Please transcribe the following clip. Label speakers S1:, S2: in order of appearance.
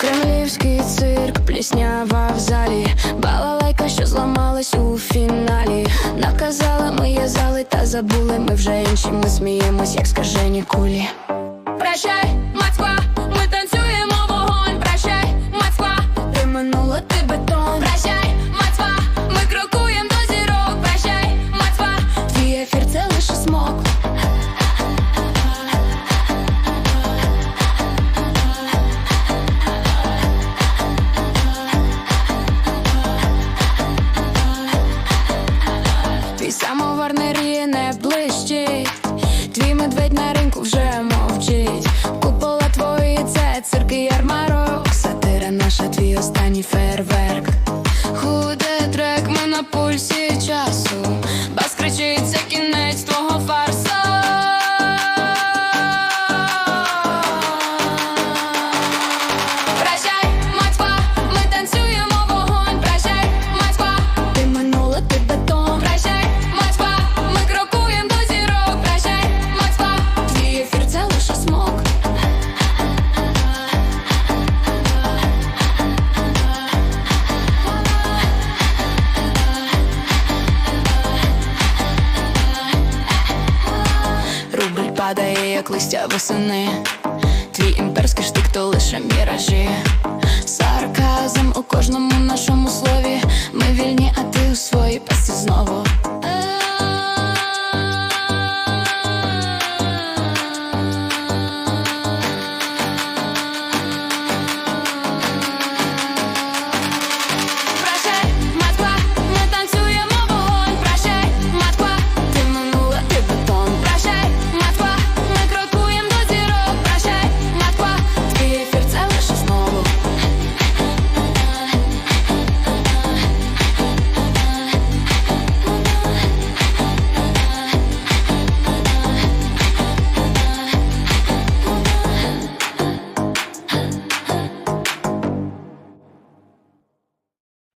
S1: Кремлівський цирк, пліснява в залі, балалайка, що зламалась у фіналі. Наказали ми є зали, та забули ми вже інші. Ми сміємось, як скажені кулі. Прощай, вже мовчить. Купола твої це цирк і ярмарок. Сатира наша, твій останній фейерверк. Худе трек, ми на пульсі часу. Падає, як листя восени. Твій імперський штик то лише міражі. Сарказм